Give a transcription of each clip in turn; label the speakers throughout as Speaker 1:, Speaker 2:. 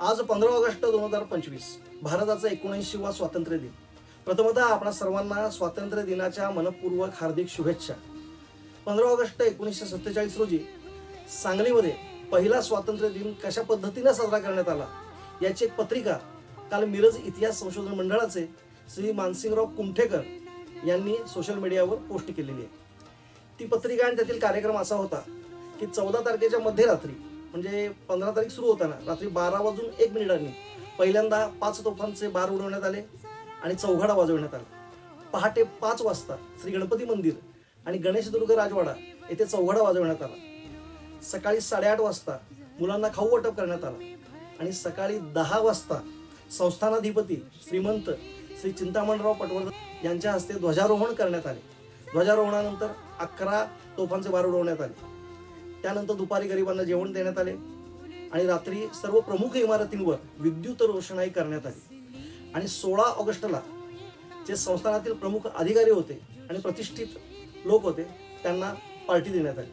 Speaker 1: आज पंधरा ऑगस्ट दोन हजार पंचवीस भारताचा एकोणऐंशीवा स्वातंत्र्य दिन. प्रथमतः आपणा सर्वांना स्वातंत्र्य दिनाच्या मनपूर्वक हार्दिक शुभेच्छा. पंधरा ऑगस्ट एकोणीसशे सत्तेचाळीस रोजी सांगलीमध्ये पहिला स्वातंत्र्य दिन कशा पद्धतीने साजरा करण्यात आला याची एक पत्रिका काल मिरज इतिहास संशोधन मंडळाचे श्री मानसिंगराव कुमठेकर यांनी सोशल मीडियावर पोस्ट केलेली आहे. ती पत्रिका आणि त्यातील कार्यक्रम असा होता की चौदा तारखेच्या मध्यरात्री म्हणजे पंधरा तारीख सुरू होताना रात्री बारा वाजून एक मिनिटांनी पहिल्यांदा पाच तोफांचे बार उडवण्यात आले आणि चौघाडा वाजवण्यात आला. पहाटे पाच वाजता श्री गणपती मंदिर आणि गणेशदुर्ग राजवाडा येथे चौघाडा वाजवण्यात आला. सकाळी साडेआठ वाजता मुलांना खाऊ वाटप करण्यात आला आणि सकाळी दहा वाजता संस्थानाधिपती श्रीमंत श्री चिंतामणराव पटवर्धन यांच्या हस्ते ध्वजारोहण करण्यात आले. ध्वजारोहणानंतर अकरा तोफांचे बार उडवण्यात आले. त्यानंतर दुपारी गरिबांना जेवण देण्यात आले आणि रात्री सर्व प्रमुख इमारतींवर विद्युत रोषणाई करण्यात आली. आणि सोळा ऑगस्टला जे संस्थानातील प्रमुख अधिकारी होते आणि प्रतिष्ठित लोक होते त्यांना पार्टी देण्यात आली.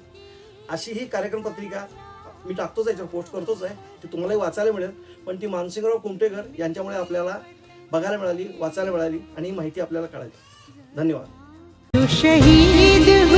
Speaker 1: अशी ही कार्यक्रम पत्रिका मी टाकतोच याच्यावर पोस्ट करतोच आहे. ती तुम्हालाही वाचायला मिळेल. पण ती मानसिंगराव कुमटेकर यांच्यामुळे आपल्याला बघायला मिळाली वाचायला मिळाली आणि ही माहिती आपल्याला कळाली. धन्यवाद.
Speaker 2: शहीद